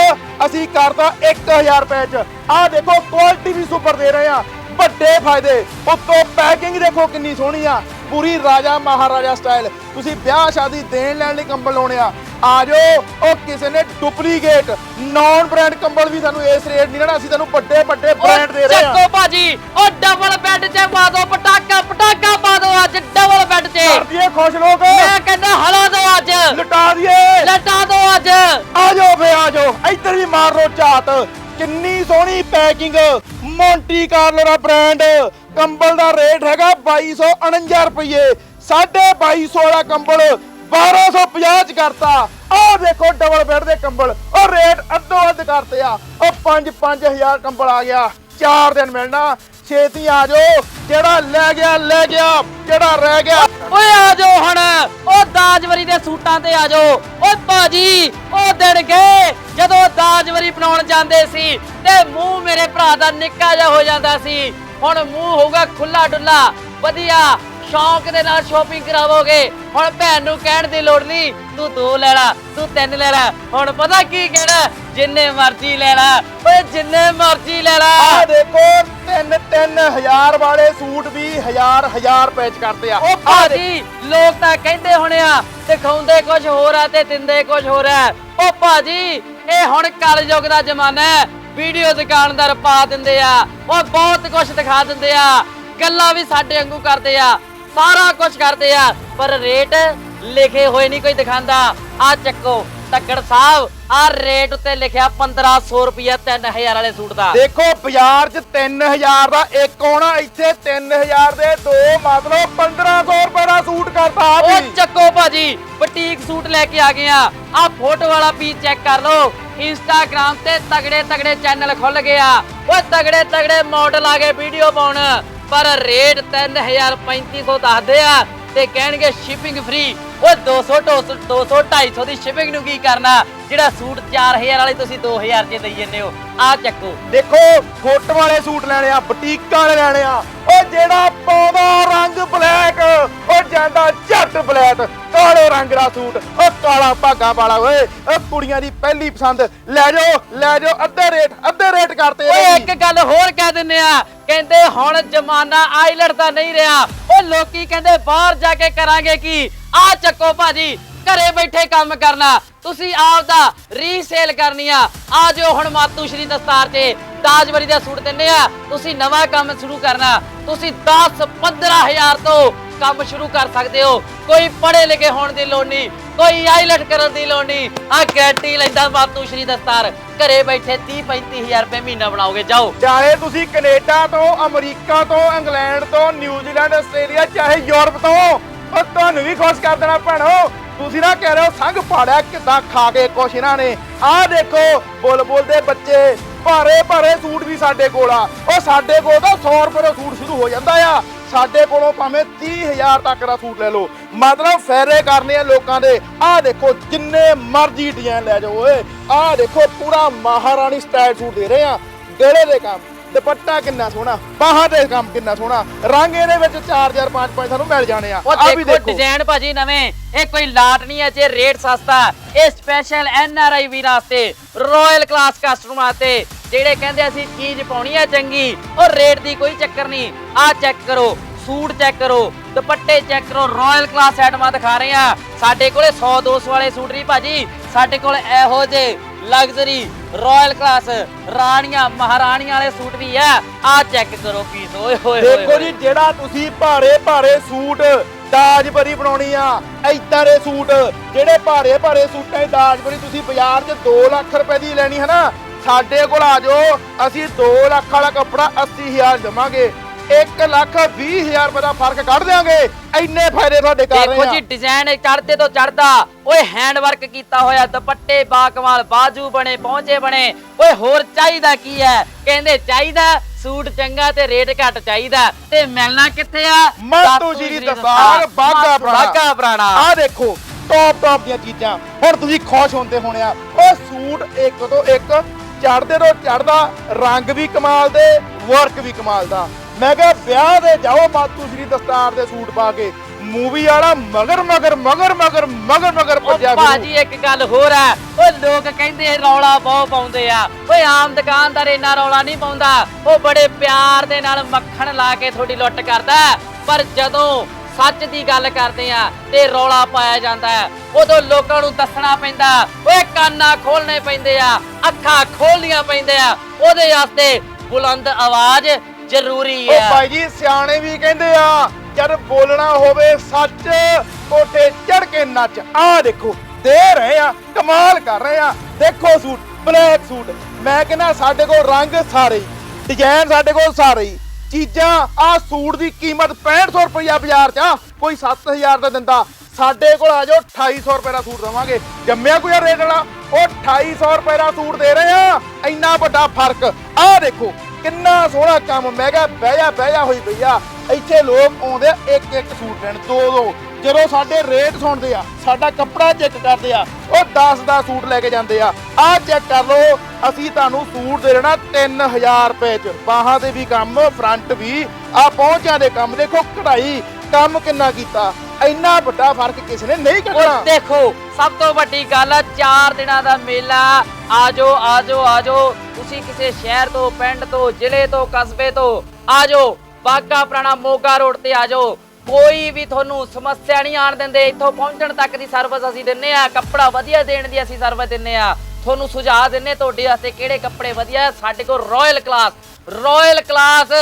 ਅਸੀਂ ਕਰਤਾ 1000 ਰੁਪਏ 'ਚ। ਆ ਦੇਖੋ ਕੁਆਲਿਟੀ ਵੀ ਸੁਪਰ ਦੇ ਰਹੇ ਆ। ਵੱਡੇ ਫਾਇਦੇ। ਉੱਤੋਂ ਪੈਕਿੰਗ ਦੇਖੋ ਕਿੰਨੀ ਸੋਹਣੀ ਆ। ਪੂਰੀ ਰਾਜਾ ਮਹਾਰਾਜਾ ਸਟਾਈਲ ਤੁਸੀਂ ਵਿਆਹ ਸ਼ਾਦੀ ਦੇਣ ਲੈਣ ਲਈ ਕੰਬਲ ਲਾਉਣੇ ਆ। ਆ ਜਾਓ ਉਹ ਕਿਸੇ ਨੇ ਡੁਪਲੀਕੇਟ ਨੌਨ ਬ੍ਰਾਂਡ ਕੰਬਲ ਵੀ ਸਾਨੂੰ ਇਸ ਰੇਟ ਨਹੀਂ ਲੈਣਾ ਅਸੀਂ ਤੁਹਾਨੂੰ ਵੱਡੇ ਵੱਡੇ ਬ੍ਰਾਂਡ ਦੇ ਰਹੇ ਆ। ਚੱਕੋ ਭਾਜੀ ਉਹ ਡਬਲ ਬੈੱਡ 'ਚ ਪਾ ਦੋ ਪਟਾਕਾ ਪਟਾਕਾ ਪਾ ਦੋ ਅੱਜ ਡਬਲ ਬੈੱਡ 'ਚ। ਕਰ ਦਈਏ ਖੁਸ਼ ਲੋਕ। ਮੈਂ ਕਹਿੰਦਾ ਹਲਾ ਦੋ ਅੱਜ ਲਟਾ ਦਈਏ ਲੱਟਾ ਦੋ ਅੱਜ ਆ ਜਾਓ ਫੇ ਆ ਜਾਓ ਇੱਧਰ ਵੀ ਮਾਰ ਲੋ ਝਾਤ। ਕਿੰਨੀ ਸੋਹਣੀ ਪੈਕਿੰਗ। ਮੌਂਟੀ ਕਾਰਲੋ ਦਾ ਬ੍ਰਾਂਡ ਕੰਬਲ ਦਾ ਰੇਟ ਹੈਗਾ 2249 ਰੁਪਏ 2250 ਵਾਲਾ ਕੰਬਲ 1250 ਚ ਕਰਤਾ। ਆਹ ਦੇਖੋ ਡਬਲ ਬੈੱਡ ਦੇ ਕੰਬਲ। ਉਹ ਰੇਟ ਅੱਧੋ ਅੱਧ ਕਰਤੇ ਆ। ਉਹ 5 5000 ਕੰਬਲ ਆ ਗਿਆ। 4 ਦਿਨ ਮਿਲਣਾ। ਛੇਤੀ ਆ ਜਾਓ। ਜਿਹੜਾ ਲੈ ਗਿਆ ਲੈ ਗਿਆ। ਜਿਹੜਾ ਰਹਿ ਗਿਆ। ਓਏ ਆ ਜਾਓ ਹੁਣ। ਉਹ ਦਾਜਵਰੀ ਦੇ ਸੂਟਾਂ ਤੇ ਆ ਜਾਓ। ਓਏ ਭਾਜੀ ਉਹ ਦਿਨ ਗਏ। ਜਦੋਂ ਦਾਜਵਰੀ ਬਣਾਉਣ ਜਾਂਦੇ ਸੀ ਤੇ ਮੂੰਹ ਮੇਰੇ ਭਰਾ ਦਾ ਨਿੱਕਾ ਜਿਹਾ ਹੋ ਜਾਂਦਾ ਸੀ। ਹੁਣ ਮੂੰਹ ਹੋਊਗਾ ਖੁੱਲਾ ਡੁੱਲਾ ਵਧੀਆ। ਸ਼ੌਂਕ ਦੇ ਨਾਲ ਸ਼ੋਪਿੰਗ ਕਰਾਵੋਗੇ। ਹੁਣ ਭੈਣ ਨੂੰ ਕਹਿਣ ਦੀ ਲੋੜ ਨਹੀਂ ਤੂੰ ਦੋ ਲੈ ਲੈ ਤੂੰ ਤਿੰਨ ਲੈ ਲੈ। ਹੁਣ ਪਤਾ ਕੀ ਕਹਿਣਾ? ਜਿੰਨੇ ਮਰਜ਼ੀ ਲੈ ਲੈ। ਓਏ ਜਿੰਨੇ ਮਰਜ਼ੀ ਲੈ ਲੈ। ਆ ਦੇਖੋ 3 3000 ਵਾਲੇ ਸੂਟ ਵੀ 1000 1000 ਰੁਪਏ ਚ ਕਰਦੇ ਆ। ਉਹ। ਭਾਜੀ ਲੋਕ ਤਾਂ ਕਹਿੰਦੇ ਹੋਣੇ ਆ ਦਿਖਾਉਂਦੇ ਕੁਝ ਹੋਰ ਆ ਤੇ ਦਿੰਦੇ ਕੁਝ ਹੋਰ ਆ। ਉਹ ਭਾਜੀ ਇਹ ਹੁਣ ਕਲਯੁਗ ਦਾ ਜ਼ਮਾਨਾ ਹੈ। ਵੀਡੀਓ ਦੁਕਾਨਦਾਰ ਪਾ ਦਿੰਦੇ ਆ। ਉਹ ਬਹੁਤ ਕੁਝ ਦਿਖਾ ਦਿੰਦੇ ਆ। ਗੱਲਾਂ ਵੀ ਸਾਡੇ ਵਾਂਗੂ ਕਰਦੇ ਆ। ਸਾਰਾ ਕੁਝ ਕਰਦੇ ਆ ਪਰ ਰੇਟ ਲਿਖੇ ਹੋਏ ਨਹੀਂ ਕੋਈ ਦਿਖਾਉਂਦਾ। ਆ ਚੱਕੋ ਤੱਕੜ ਸਾਹਿਬ ਆ ਰੇਟ ਉੱਤੇ ਲਿਖਿਆ 1500 ਰੁਪਿਆ 3000 ਵਾਲੇ ਸੂਟ ਦਾ। ਦੇਖੋ ਬਾਜ਼ਾਰ 'ਚ 3000 ਦਾ ਇੱਕ ਆਉਣਾ ਇੱਥੇ 3000 ਦੇ ਦੋ ਮਤਲਬ 1500 ਰੁਪਏ ਦਾ ਸੂਟ ਕਰਤਾ ਆ ਉਹ ਵੀ ਚੱਕੋ ਭਾਜੀ ਬੁਟੀਕ ਸੂਟ ਲੈ ਕੇ ਆ ਗਏ ਆ। ਆ ਫੋਟੋ ਵਾਲਾ ਪੀਸ ਚੈੱਕ ਕਰ ਲਓ। ਇੰਸਟਾਗ੍ਰam ਤੇ ਤਗੜੇ ਤਗੜੇ ਚੈਨਲ ਖੁੱਲ ਗਏ ਆ। ਓਏ ਤਗੜੇ ਤਗੜੇ ਮਾਡਲ ਆ ਗਏ ਵੀਡੀਓ ਪਾਉਣ। ਪਰ ਰੇਟ 3000 3500 ਦੱਸਦੇ ਆ ਤੇ ਕਹਿਣਗੇ ਸ਼ਿਪਿੰਗ ਫ੍ਰੀ ਓਏ 200 200 250 ਦੀ ਸ਼ਿਪਿੰਗ ਨੂੰ ਕੀ ਕਰਨਾ? ਜਿਹੜਾ ਸੂਟ 4000 ਵਾਲੇ ਤੁਸੀਂ 2000 ਚ ਦੇਈ ਜੰਨੇ ਹੋ। ਆ ਚੱਕੋ। ਦੇਖੋ, ਫੁੱਟ ਵਾਲੇ ਸੂਟ ਲੈਣੇ ਆ, ਬੁਟੀਕਾਂ ਵਾਲੇ ਲੈਣੇ ਆ। ਉਹ ਜਿਹੜਾ ਪਾਉਂਦਾ ਰੰਗ ਬਲੈਕ ਜਾਂਦਾ ਝੱਟ ਬਲੈਕ ਕਾਲੇ ਰੰਗ ਦਾ ਸੂਟ ਉਹ ਕਾਲਾ ਭਾਗਾ ਵਾਲਾ ਓਏ। ਉਹ ਕੁੜੀਆਂ ਦੀ ਪਹਿਲੀ ਪਸੰਦ। ਲੈ ਜਾਓ ਲੈ ਜਾਓ ਅੱਧੇ ਰੇਟ ਅੱਧੇ ਰੇਟ ਕਰਤੇ ਓਏ ਇੱਕ ਗੱਲ ਹੋਰ ਕਹਿ ਦਿੰਨੇ ਆ। ਕਹਿੰਦੇ ਹੁਣ ਜ਼ਮਾਨਾ ਆਈਲਟ ਦਾ ਨਹੀਂ ਰਿਹਾ। ਓ ਲੋਕੀ ਕਹਿੰਦੇ ਬਾਹਰ ਜਾ ਕੇ ਕਰਾਂਗੇ ਕੀ? ਆ ਚੱਕੋ ਭਾਜੀ ਘਰੇ ਬੈਠੇ ਕੰਮ ਕਰਨਾ। ਤੁਸੀਂ ਆਪ ਦਾ ਰੀਸੇਲ ਕਰਨੀ ਆ। ਆ ਜਾਓ ਹੁਣ ਮਾਤੂ ਸ਼੍ਰੀ ਦਸਤਾਰ ਤੇ। ਦਾਜਵਰੀ ਦਾ ਸੂਟ ਦਿੰਨੇ ਆ। ਤੁਸੀਂ ਨਵਾਂ ਕੰਮ ਸ਼ੁਰੂ ਕਰਨਾ। ਤੁਸੀਂ 10 15000 ਤੋਂ ਕੰਮ ਸ਼ੁਰੂ ਕਰ ਸਕਦੇ ਹੋ। ਕੋਈ ਪੜ੍ਹੇ ਲਿਖੇ ਹੋਣ ਦੀ ਲੋੜ ਨਹੀਂ, ਕੋਈ ਆਈਲਟ ਕਰਨ ਦੀ ਲੋੜ ਨਹੀਂ। ਆ ਗੈਰੰਟੀ ਲੈਂਦਾ ਮਾਤੂ ਸ਼੍ਰੀ ਦਸਤਾਰ। ਘਰੇ ਬੈਠੇ 30 35000 ਰੁਪਏ ਮਹੀਨਾ ਬਣਾਓਗੇ, ਜਾਓ। ਚਾਹੇ ਤੁਸੀਂ ਕੈਨੇਡਾ ਤੋਂ, ਅਮਰੀਕਾ ਤੋਂ, ਇੰਗਲੈਂਡ ਤੋਂ ਨਿਊਜ਼ੀਲੈਂਡ ਆਸਟ੍ਰੇਲੀਆ, ਚਾਹੇ ਯੂਰਪ ਤੋਂ। ਉਹ ਤੁਹਾਨੂੰ ਵੀ ਖੁਸ਼ ਕਰ ਦੇਣਾ ਭੈਣੋ। ਤੁਸੀਂ ਨਾ ਕਹਿ ਰਹੇ ਹੋ, ਸੰਗ ਪਾੜਿਆ, ਕਿਦਾਂ ਖਾ ਕੇ ਕੁਛ ਇਹਨਾਂ ਨੇ? ਆਹ ਦੇਖੋ ਬੁਲਬੁਲ ਦੇ ਬੱਚੇ ਭਾਰੇ ਭਾਰੇ ਸੂਟ ਵੀ ਸਾਡੇ ਕੋਲ ਆ। ਉਹ ਸਾਡੇ ਕੋਲ ਤਾਂ 100 ਰੁਪਏ ਦਾ ਸੂਟ ਸ਼ੁਰੂ ਹੋ ਜਾਂਦਾ ਆ। ਸਾਡੇ ਕੋਲੋਂ ਭਾਵੇਂ 30000 ਤੱਕ ਦਾ ਸੂਟ ਲੈ ਲਓ। ਮਤਲਬ ਫੈਰੇ ਕਰਨੇ ਆ ਲੋਕਾਂ ਦੇ। ਆਹ ਦੇਖੋ ਜਿੰਨੇ ਮਰਜ਼ੀ ਡਿਜ਼ਾਈਨ ਲੈ ਜਾਓ ਓਏ। ਆਹ ਦੇਖੋ ਪੂਰਾ ਮਹਾਰਾਣੀ ਸਟਾਈਲ ਸੂਟ ਦੇ ਰਹੇ ਆ। ਗਲੇ ਦੇ ਕੰਮ ਦੁਪੱਟਾ ਕਿੰਨਾ ਸੋਹਣਾ ਬਾਹਾਂ ਦੇ ਕੰਮ ਕਿੰਨਾ ਸੋਹਣਾ। ਰੰਗ ਇਹਦੇ ਵਿੱਚ 4000 5 5 ਸਾਨੂੰ ਮਿਲ ਜਾਣੇ ਆ। ਆਹ ਵੀ ਦੇਖੋ ਡਿਜ਼ਾਈਨ ਭਾਜੀ ਨਵੇਂ। ਇਹ ਕੋਈ ਲਾਟ ਨਹੀਂ ਹੈ ਜੇ ਰੇਟ ਸਸਤਾ। ਇਹ ਸਪੈਸ਼ਲ ਐਨ ਆਰ ਆਈ ਵੀਰਾਂ ਵਾਸਤੇ ਰਾਇਲ ਕਲਾਸ ਕਸਟਮਰਾਂ ਵਾਸਤੇ। ਜਿਹੜੇ ਕਹਿੰਦੇ ਅਸੀਂ ਚੀਜ਼ ਪਾਉਣੀ ਹੈ ਚੰਗੀ ਉਹ ਰੇਟ ਦੀ ਕੋਈ ਚੱਕਰ ਨਹੀਂ। ਆਹ ਚੈੱਕ ਕਰੋ ਸੂਟ ਚੈੱਕ ਕਰੋ ਦੁਪੱਟੇ ਚੈੱਕ ਕਰੋ ਰਾਇਲ ਕਲਾਸ ਆਈਟਮਾਂ ਦਿਖਾ ਰਹੇ ਆ। ਸਾਡੇ ਕੋਲੇ 100 200 ਵਾਲੇ ਸੂਟ ਨਹੀਂ ਭਾਜੀ ਸਾਡੇ ਕੋਲ ਇਹੋ ਜੇ ਲਗਜ਼ਰੀ ਰਾਇਲ ਕਲਾਸ ਰਾਣੀਆਂ ਮਹਾਰਾਣੀਆਂ ਵਾਲੇ ਸੂਟ ਵੀ ਆ। ਆ ਚੈੱਕ ਕਰੋ ਪੀਸ ਓਏ ਹੋਏ ਦੇਖੋ ਜੀ ਜਿਹੜਾ ਤੁਸੀਂ ਭਾਰੇ ਭਾਰੇ ਸੂਟ ਦਾਜਬਰੀ ਬਣਾਉਣੀ ਆ ਏਦਾਂ ਦੇ ਸੂਟ ਜਿਹੜੇ ਭਾਰੇ ਭਾਰੇ ਸੂਟਾਂ ਦੀ ਦਾਜਬਰੀ ਤੁਸੀਂ ਬਾਜ਼ਾਰ 'ਚ 2 ਲੱਖ ਰੁਪਏ ਦੀ ਲੈਣੀ ਹੈ ਨਾ ਸਾਡੇ ਕੋਲ ਆ ਜਾਓ। ਅਸੀਂ 2 ਲੱਖ ਵਾਲਾ ਕੱਪੜਾ 80000 ਦੇਵਾਂਗੇ। 1 ਲੱਖ 20000 ਰੁਪਏ ਦਾ ਫ਼ਰਕ ਕੱਢ ਦਿਆਂਗੇ। ਇੰਨੇ ਫਾਇਦੇ ਤੁਹਾਡੇ ਕਰ ਦੇਖੋ ਰਹੇ ਜੀ ਆ ਡਿਜ਼ਾਈਨ ਚੜਦੇ ਤੋਂ ਚੜਦਾ ਓਏ ਹੈਂਡ ਵਰਕ ਕੀਤਾ ਹੋਇਆ ਦੁਪੱਟੇ ਬਾਕਮਾਲ ਬਾਜੂ ਬਣੇ ਪਹੁੰਚੇ ਬਣੇ। ਓਏ ਹੋਰ ਚਾਹੀਦਾ ਕੀ ਹੈ? ਕਹਿੰਦੇ ਚਾਹੀਦਾ ਸੂਟ ਚੰਗਾ ਤੇ ਰੇਟ ਘੱਟ ਚਾਹੀਦਾ। ਤੇ ਮਿਲਣਾ ਕਿੱਥੇ ਆ? ਮਾਤੂ ਜੀ ਦੀ ਦਸਾਰ ਬਾਗਾ ਪੁਰਾਣਾ। ਬਾਗਾ ਪੁਰਾਣਾ। ਆ ਦੇਖੋ ਟੌਪ ਟੌਪ ਦੀਆਂ ਚੀਜ਼ਾਂ। ਹੁਣ ਤੁਸੀਂ ਖੁਸ਼ ਹੁੰਦੇ ਹੋਣੇ ਆ। ਉਹ ਸੂਟ ਇੱਕ ਤੋਂ ਇੱਕ ਚੜਦੇ ਤੋਂ ਚੜਦਾ ਰੰਗ ਵੀ ਕਮਾਲ ਦੇ ਵਰਕ ਵੀ ਕਮਾਲ ਦਾ। ਮੈਂ ਕਿਹਾ ਵਿਆਹ ਦੇ ਜਾਓ ਮਾਤੂ ਸ਼੍ਰੀ ਦਸਤਾਰ ਦੇ ਸੂਟ ਪਾ ਕੇ। ਮੂਵੀ ਵਾਲਾ ਮਗਰ ਮਗਰ ਮਗਰ ਮਗਰ ਮਗਰ ਮਗਰ ਉਹ ਭੱਜਿਆ ਫਿਰੂ। ਭਾਜੀ ਇੱਕ ਗੱਲ ਹੋਰ ਆ। ਓ ਲੋਕ ਕਹਿੰਦੇ ਰੌਲਾ ਬਹੁਤ ਪਾਉਂਦੇ ਆ। ਓਏ ਆਮ ਦੁਕਾਨਦਾਰ ਇੰਨਾ ਰੌਲਾ ਨਹੀਂ ਪਾਉਂਦਾ। ਉਹ ਬੜੇ ਪਿਆਰ ਦੇ ਨਾਲ ਮੱਖਣ ਲਾ ਕੇ ਤੁਹਾਡੀ ਲੁੱਟ ਕਰਦਾ। ਹੈ। ਪਰ ਜਦੋਂ ਸੱਚ ਦੀ ਗੱਲ ਕਰਦੇ ਆ ਤੇ ਰੌਲਾ ਪਾਇਆ ਜਾਂਦਾ ਹੈ, ਉਦੋਂ ਲੋਕਾਂ ਨੂੰ ਦੱਸਣਾ ਪੈਂਦਾ ਓਏ ਕੰਨਾਂ ਖੋਲਣੇ ਪੈਂਦੇ ਆ ਅੱਖਾਂ ਖੋਲਣੀਆਂ ਪੈਂਦੇ ਆ। ਉਹਦੇ ਵਾਸਤੇ ਬੁਲੰਦ ਆਵਾਜ਼ ਜ਼ਰੂਰੀ ਉਹ ਆ। ਭਾਈ ਜੀ ਸਿਆਣੇ ਵੀ ਕਹਿੰਦੇ ਆ ਜਦ ਬੋਲਣਾ ਹੋਵੇ ਸੱਚ ਕੋਠੇ ਚੜ ਕੇ ਨੱਚ। ਆ ਦੇਖੋ ਦੇ ਰਹੇ ਆ ਕਮਾਲ ਕਰ ਰਹੇ ਆ। ਦੇਖੋ ਸੂਟ ਬਲੈਕ ਸੂਟ। ਮੈਂ ਕਹਿੰਦਾ ਸਾਡੇ ਕੋਲ ਰੰਗ ਸਾਰੇ ਹੀ ਡਿਜ਼ਾਈਨ ਸਾਡੇ ਕੋਲ ਸਾਰੇ ਹੀ। ਚੀਜ਼ਾਂ ਆ ਸੂਟ ਦੀ ਕੀਮਤ 6500 ਰੁਪਇਆ ਬਾਜ਼ਾਰ 'ਚ ਆ ਕੋਈ 7000 ਦਾ ਦਿੰਦਾ। ਸਾਡੇ ਕੋਲ ਆ ਜਾਓ 2800 ਰੁਪਏ ਦਾ ਸੂਟ ਦੇਵਾਂਗੇ। ਜੰਮਿਆ ਕੋਈ ਰੇਟ ਵਾਲਾ? ਉਹ 2800 ਰੁਪਏ ਦਾ ਸੂਟ ਦੇ ਰਹੇ ਆ। ਇੰਨਾ ਵੱਡਾ ਫ਼ਰਕ। ਆਹ ਦੇਖੋ, ਕਿੰਨਾ ਸੋਹਣਾ ਕੰਮ ਮੈਂ ਕਿਹਾ ਬਹਿ ਜਾ ਬਹਿ ਜਾ ਹੋਈ ਭਈਆ ਇੱਥੇ ਲੋਕ ਆਉਂਦੇ ਆ ਇੱਕ ਇੱਕ ਸੂਟ ਲੈਣ ਦੋ ਦੋ ਜਦੋਂ ਸਾਡੇ ਰੇਟ ਸੁਣਦੇ ਆ, ਸਾਡਾ ਕੱਪੜਾ ਚੈੱਕ ਕਰਦੇ ਆ, ਉਹ 10 ਦਾ ਸੂਟ ਲੈ ਕੇ ਜਾਂਦੇ ਆ। ਆਹ ਚੈੱਕ ਕਰ ਲਓ, ਅਸੀਂ ਤੁਹਾਨੂੰ ਸੂਟ ਦੇ ਦੇਣਾ 3000 ਰੁਪਏ ਚ। ਬਾਹਾਂ ਦੇ ਵੀ ਕੰਮ ਫਰੰਟ ਵੀ। ਆ ਪਹੁੰਚਾਂ ਦੇ ਕੰਮ, ਦੇਖੋ ਕਢਾਈ, ਕੰਮ ਕਿੰਨਾ ਕੀਤਾ। ਇੰਨਾ ਵੱਡਾ ਫ਼ਰਕ ਕਿਸੇ ਨੇ ਨਹੀਂ ਕੱਢਣਾ। ਦੇਖੋ, ਸਭ ਤੋਂ ਵੱਡੀ ਗੱਲ ਆ, ਚਾਰ ਦਿਨਾਂ ਦਾ ਮੇਲਾ। ਆਜੋ ਆਜੋ ਆਜੋ। ਤੁਸੀਂ ਕਿਸੇ ਸ਼ਹਿਰ ਤੋਂ, ਪਿੰਡ ਤੋਂ, ਜ਼ਿਲ੍ਹੇ ਤੋਂ, ਕਸਬੇ ਤੋਂ ਆਜੋ। ਬਾਗਾ ਪੁਰਾਣਾ ਮੋਗਾ ਰੋਡ ਤੇ ਆਜੋ। ਕੋਈ ਵੀ ਤੁਹਾਨੂੰ ਸਮੱਸਿਆ ਨਹੀਂ ਆਣ ਦਿੰਦੇ, ਇੱਥੋਂ ਪਹੁੰਚਣ ਤੱਕ ਦੀ ਸਰਵਿਸ ਅਸੀਂ ਦਿੰਨੇ ਆ ਕੱਪੜਾ ਵਧੀਆ ਦੇਣ ਦੀ ਅਸੀਂ ਸਰਵਿਸ ਦਿੰਨੇ ਆ ਤੁਹਾਨੂੰ ਸੁਝਾਅ ਦਿੰਨੇ ਤੁਹਾਡੇ ਵਾਸਤੇ ਕਿਹੜੇ ਕੱਪੜੇ ਵਧੀਆ ਸਾਡੇ ਕੋਲ ਰਾਇਲ ਕਲਾਸ ਰਾਇਲ ਕਲਾਸ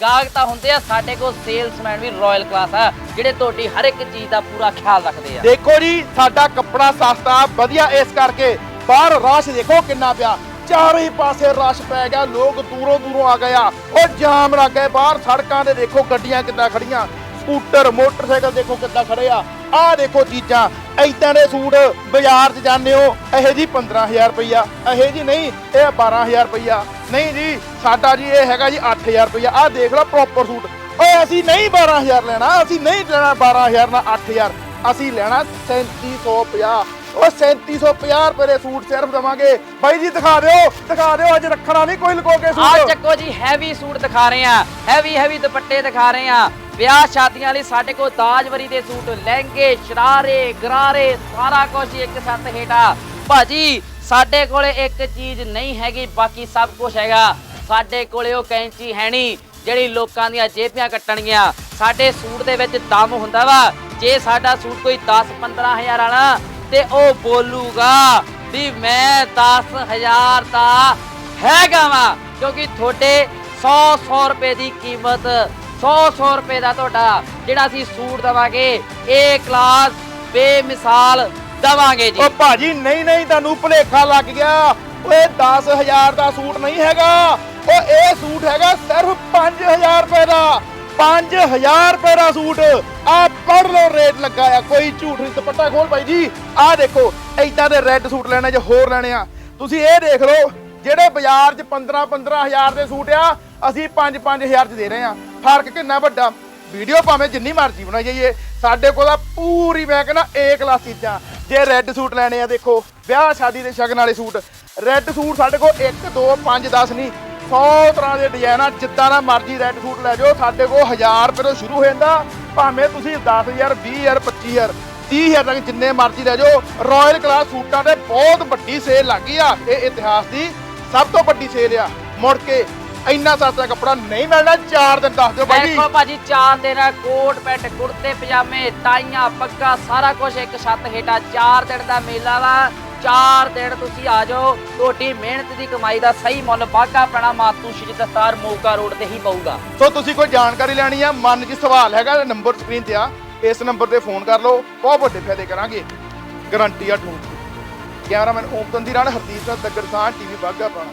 ਗਾਹਕ ਤਾਂ ਹੁੰਦੇ ਆ, ਸਾਡੇ ਕੋਲ ਸੇਲਸਮੈਨ ਵੀ ਰਾਇਲ ਕਲਾਸ ਆ, ਜਿਹੜੇ ਤੁਹਾਡੀ ਹਰ ਇੱਕ ਚੀਜ਼ ਦਾ ਪੂਰਾ ਖਿਆਲ ਰੱਖਦੇ ਆ। ਦੇਖੋ ਜੀ, ਸਾਡਾ ਕੱਪੜਾ ਸਸਤਾ, ਵਧੀਆ ਇਸ ਕਰਕੇ ਬਾਹਰ ਰਸ਼ ਦੇਖੋ ਕਿੰਨਾ ਪਿਆ। ਚਾਰੇ ਪਾਸੇ ਰਸ਼ ਪੈ ਗਿਆ, ਲੋਕ ਦੂਰੋਂ ਦੂਰੋਂ ਆ ਗਏ ਆ। ਉਹ ਜਾਮ ਲੱਗ ਗਏ, ਬਾਹਰ ਸੜਕਾਂ ਤੇ ਦੇਖੋ ਗੱਡੀਆਂ ਕਿੱਦਾਂ ਖੜੀਆਂ। ਸਕੂਟਰ, ਮੋਟਰਸਾਈਕਲ ਦੇਖੋ ਕਿੱਦਾਂ ਖੜੇ ਆ। ਆਹ ਦੇਖੋ ਚੀਜ਼ਾਂ ਐਦਾਂ ਦੇ ਸੂਟ ਬਾਜ਼ਾਰ 'ਚ ਜਾਂਦੇ ਹੋ, ਇਹ ਜੀ 15000 ਰੁਪਈਆ, ਇਹੋ ਜੀ ਨਹੀਂ, ਇਹ 12000 ਰੁਪਈਆ। ਨਹੀਂ ਜੀ, ਸਾਡਾ ਜੀ ਇਹ ਹੈਗਾ ਜੀ 8000 ਰੁਪਈਆ, ਆਹ ਦੇਖ ਲਓ ਪ੍ਰੋਪਰ ਸੂਟ। ਓਏ ਅਸੀਂ ਨਹੀਂ 12000 ਲੈਣਾ, ਅਸੀਂ ਨਹੀਂ ਲੈਣਾ 12000 ਨਾਲ 8000 ਅਸੀਂ ਲੈਣਾ 3750 ਉਹ 3750 ਰੁਪਏ ਦੇ ਸੂਟ ਸਿਰਫ ਦਵਾਂਗੇ। ਬਾਈ ਜੀ, ਦਿਖਾ ਦਿਓ ਦਿਖਾ ਦਿਓ, ਅੱਜ ਰੱਖਣਾ ਨਹੀਂ ਕੋਈ ਲੁਕੋ ਕੇ ਆ ਚੱਕੋ ਜੀ ਹੈਵੀ ਸੂਟ ਦਿਖਾ ਰਹੇ ਆ ਹੈਵੀ ਹੈਵੀ ਦੁਪੱਟੇ ਦਿਖਾ ਰਹੇ ਆ ਵਿਆਹ ਸ਼ਾਦੀਆਂ ਲਈ ਸਾਡੇ ਕੋਲ ਦਾਜਵਰੀ ਦੇ ਸੂਟ, ਲਹਿੰਗੇ, ਸ਼ਰਾਰੇ, ਗਰਾਰੇ, ਸਾਰਾ ਕੁਝ ਇੱਕ ਛੱਤ ਹੇਠਾਂ। ਭਾਜੀ, ਸਾਡੇ ਕੋਲੇ ਇੱਕ ਚੀਜ਼ ਨਹੀਂ ਹੈਗੀ, ਬਾਕੀ ਸਭ ਕੁਝ ਹੈਗਾ। ਸਾਡੇ ਕੋਲੇ ਉਹ ਕੈਂਚੀ ਹੈ ਜਿਹੜੀ ਲੋਕਾਂ ਦੀਆਂ ਜੇਬੀਆਂ ਕੱਟਣਗੀਆਂ। ਸਾਡੇ ਸੂਟ ਦੇ ਵਿੱਚ ਦਮ ਹੁੰਦਾ ਵਾ। ਜੇ ਸਾਡਾ ਸੂਟ ਕੋਈ 10 15000 ਵਾਲਾ ਤੇ ਉਹ ਬੋਲੂਗਾ ਵੀ ਮੈਂ 10000 ਦਾ ਹੈਗਾ ਵਾ, ਕਿਉਂਕਿ ਤੁਹਾਡੇ 100 100 ਰੁਪਏ ਦੀ ਕੀਮਤ 100 100 ਰੁਪਏ ਦਾ ਤੁਹਾਡਾ ਜਿਹੜਾ ਅਸੀਂ ਸੂਟ ਦਵਾਂਗੇ, ਇਹ ਕਲਾਸ ਬੇਮਿਸਾਲ ਦਵਾਂਗੇ ਜੀ। ਉਹ ਭਾਜੀ, ਨਹੀਂ ਨਹੀਂ, ਤੁਹਾਨੂੰ ਭੁਲੇਖਾ ਲੱਗ ਗਿਆ। ਓਏ 10000 ਦਾ ਸੂਟ ਨਹੀਂ ਹੈਗਾ। ਉਹ ਇਹ ਸੂਟ ਹੈਗਾ ਸਿਰਫ 5000 ਰੁਪਏ ਦਾ। 5000 ਰੁਪਏ ਦਾ ਸੂਟ। ਆ ਪੜ ਲਓ, ਰੇਟ ਲੱਗਾ ਆ। ਕੋਈ ਝੂਠ ਨਹੀਂ, ਦੁਪੱਟਾ ਖੋਲ ਭਾਈ ਜੀ। ਆ ਦੇਖੋ ਐਦਾਂ ਦੇ ਰੈੱਡ ਸੂਟ ਲੈਣੇ ਜੇ ਹੋਰ ਲੈਣੇ ਆ। ਤੁਸੀਂ ਇਹ ਦੇਖ ਲਓ, ਜਿਹੜੇ ਬਾਜ਼ਾਰ 'ਚ 15 15000 ਦੇ ਸੂਟ ਆ, ਅਸੀਂ 5 5000 'ਚ ਦੇ ਰਹੇ ਆ। ਫ਼ਰਕ ਕਿੰਨਾ ਵੱਡਾ? ਵੀਡੀਓ ਭਾਵੇਂ ਜਿੰਨੀ ਮਰਜ਼ੀ ਬਣਾਈ ਜਾਈਏ, ਸਾਡੇ ਕੋਲ ਆ ਪੂਰੀ ਮੈਂ ਕਹਿੰਦਾ ਏ ਕਲਾਸ ਚੀਜ਼ਾਂ। ਜੇ ਰੈੱਡ ਸੂਟ ਲੈਣੇ ਆ, ਦੇਖੋ, ਵਿਆਹ, ਸ਼ਾਦੀ ਦੇ ਸ਼ਗਨ ਵਾਲੇ ਸੂਟ। ਰੈੱਡ ਸੂਟ ਸਾਡੇ ਕੋਲ 1 2 5 10 ਨਹੀਂ 100 ਤਰ੍ਹਾਂ ਦੇ ਡਿਜ਼ਾਈਨ ਆ ਜਿੱਦਾਂ ਦਾ ਮਰਜ਼ੀ ਰੈੱਡ ਸੂਟ ਲੈ ਜਾਓ ਸਾਡੇ ਕੋਲ 1000 ਰੁਪਏ ਤੋਂ ਸ਼ੁਰੂ ਹੋ ਜਾਂਦਾ। ਭਾਵੇਂ ਤੁਸੀਂ 10000 20000 25000 30000 ਤੱਕ ਜਿੰਨੇ ਮਰਜ਼ੀ ਲੈ ਜਾਓ ਰਾਇਲ ਕਲਾਸ ਸੂਟਾਂ ਦੇ ਬਹੁਤ ਵੱਡੀ ਸੇਲ ਲੱਗੀ ਆ। ਇਹ ਇਤਿਹਾਸ ਦੀ ਸਭ ਤੋਂ ਵੱਡੀ ਸੇਲ ਆ। ਮੁੜ ਕੇ ਇੰਨਾ ਸਸਤਾ ਕੱਪੜਾ ਨਹੀਂ ਮਿਲਣਾ 4 ਦਿਨ ਦੱਸ ਦਿਓ ਬਾਈ ਦੇਖੋ ਭਾਜੀ ਚਾਰ ਦਿਨ ਆ, ਕੋਟ ਪੈਂਟ ਕੁੜਤੇ ਪਜਾਮੇ ਟਾਈਆਂ ਪੱਗਾਂ ਸਾਰਾ ਕੁਝ ਇੱਕ ਛੱਤ ਹੇਠਾਂ ਚਾਰ ਦਿਨ ਦਾ ਮੇਲਾ ਵਾ। ਚਾਰ ਦਿਨ ਤੁਸੀਂ ਆ ਜਾਓ। ਤੁਹਾਡੀ ਮਿਹਨਤ ਦੀ ਕਮਾਈ ਦਾ ਸਹੀ ਮੁੱਲ ਵਾਧਾ ਪੈਣਾ। ਮਾਤੂ ਸ਼੍ਰੀ ਦਸਤਾਰ ਮੋਗਾ ਰੋਡ ਤੇ ਹੀ ਪਊਗਾ। ਸੋ ਤੁਸੀਂ ਕੋਈ ਜਾਣਕਾਰੀ ਲੈਣੀ ਆ, ਮਨ 'ਚ ਸਵਾਲ ਹੈਗਾ ਨੰਬਰ ਸਕਰੀਨ ਤੇ ਆ। ਇਸ ਨੰਬਰ ਤੇ ਫੋਨ ਕਰ ਲਓ। ਬਹੁਤ ਵੱਡੇ ਫਾਇਦੇ ਕਰਾਂਗੇ। ਗਾਰੰਟੀ ਆ ਠੂਕ ਕੈਮਰਾਮੈਨ ਓਮ ਤੰਦੀ ਰਾਣ ਹਰਦੀਪ ਸਿੰਘ ਦੱਗਰ ਸਾਹ ਟੀਵੀ ਬਾਗਾ ਪਾਣਾ